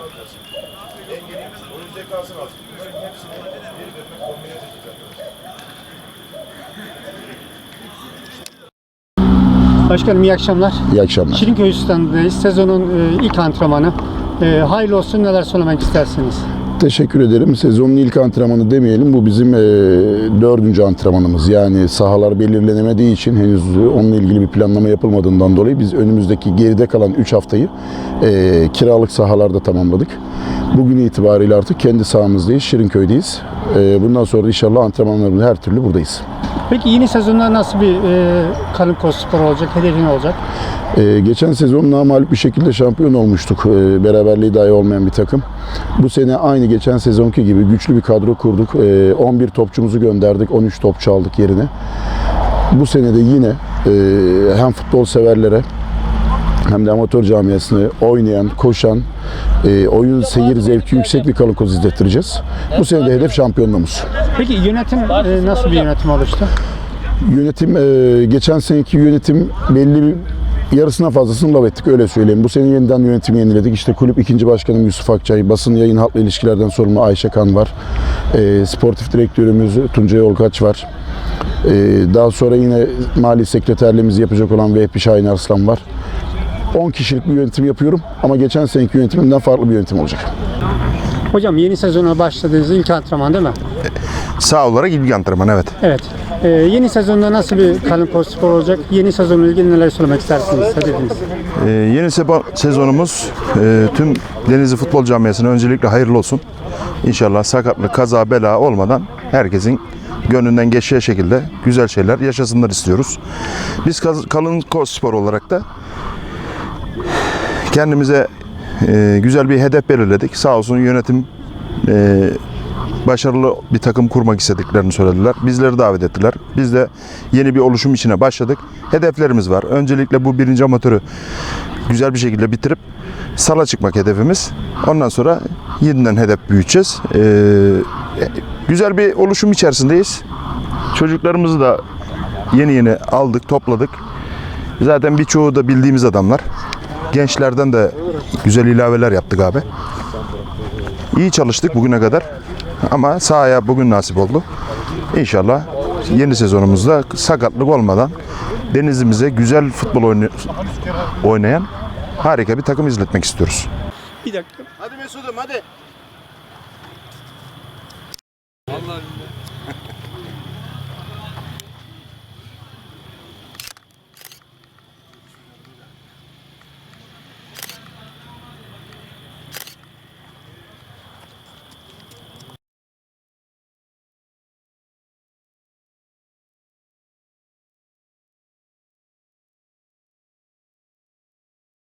alacaksın. Engelin oyun zekasını alacaksın. Bunların hepsini birbirine kombine edeceğiz arkadaşlar. Başkanım iyi akşamlar. İyi akşamlar. Şirinköy standındayız. Sezonun e, ilk antrenmanı. E, hayırlı olsun neler söylemek istersiniz? Teşekkür ederim. Sezonun ilk antrenmanı demeyelim. Bu bizim e, dördüncü antrenmanımız. Yani sahalar belirlenemediği için henüz onunla ilgili bir planlama yapılmadığından dolayı biz önümüzdeki geride kalan 3 haftayı e, kiralık sahalarda tamamladık. Bugün itibariyle artık kendi sahamızdayız. Şirinköy'deyiz. E, bundan sonra inşallah antrenmanlarımızda her türlü buradayız. Peki yeni sezonda nasıl bir e, Kalınkos spor olacak? Hedefin olacak? Ee, geçen sezon namalip bir şekilde şampiyon olmuştuk. Ee, beraberliği dahi olmayan bir takım. Bu sene aynı geçen sezonki gibi güçlü bir kadro kurduk. Ee, 11 topçumuzu gönderdik. 13 topçu aldık yerine. Bu sene de yine e, hem futbol severlere hem de amatör camiasını oynayan, koşan, e, oyun seyir zevki yüksek bir kalıkoz izlettireceğiz. Bu sene de hedef şampiyonluğumuz. Peki yönetim e, nasıl bir yönetim oluştu? Yönetim e, geçen seneki yönetim belli bir yarısına fazlasını lav ettik öyle söyleyeyim. Bu sene yeniden yönetimi yeniledik. İşte kulüp ikinci başkanım Yusuf Akçay, basın yayın halkla ilişkilerden sorumlu Ayşe Kan var. E, sportif direktörümüz Tuncay Olkaç var. E, daha sonra yine mali sekreterliğimizi yapacak olan Vehbi Şahin Arslan var. 10 kişilik bir yönetim yapıyorum ama geçen seneki yönetimimden farklı bir yönetim olacak. Hocam yeni sezona başladığınız ilk antrenman değil mi? Sağ olarak ilgi antrenman evet. Evet. E, yeni sezonda nasıl bir Kalınkos spor olacak? Yeni sezonla ilgili neler söylemek istersiniz? Hedefiniz? Ee, yeni seba- sezonumuz e, tüm Denizli Futbol Camiası'na öncelikle hayırlı olsun. İnşallah sakatlık, kaza, bela olmadan herkesin gönlünden geçeceği şekilde güzel şeyler yaşasınlar istiyoruz. Biz Kaz- Kalın Kos Spor olarak da kendimize e, güzel bir hedef belirledik. Sağ olsun yönetim e, başarılı bir takım kurmak istediklerini söylediler. Bizleri davet ettiler. Biz de yeni bir oluşum içine başladık. Hedeflerimiz var. Öncelikle bu birinci amatörü güzel bir şekilde bitirip sala çıkmak hedefimiz. Ondan sonra yeniden hedef büyüteceğiz. Ee, güzel bir oluşum içerisindeyiz. Çocuklarımızı da yeni yeni aldık, topladık. Zaten birçoğu da bildiğimiz adamlar. Gençlerden de güzel ilaveler yaptık abi. İyi çalıştık bugüne kadar. Ama sahaya bugün nasip oldu. İnşallah yeni sezonumuzda sakatlık olmadan denizimize güzel futbol oyna- oynayan harika bir takım izletmek istiyoruz. Bir dakika. Hadi Mesut'um hadi.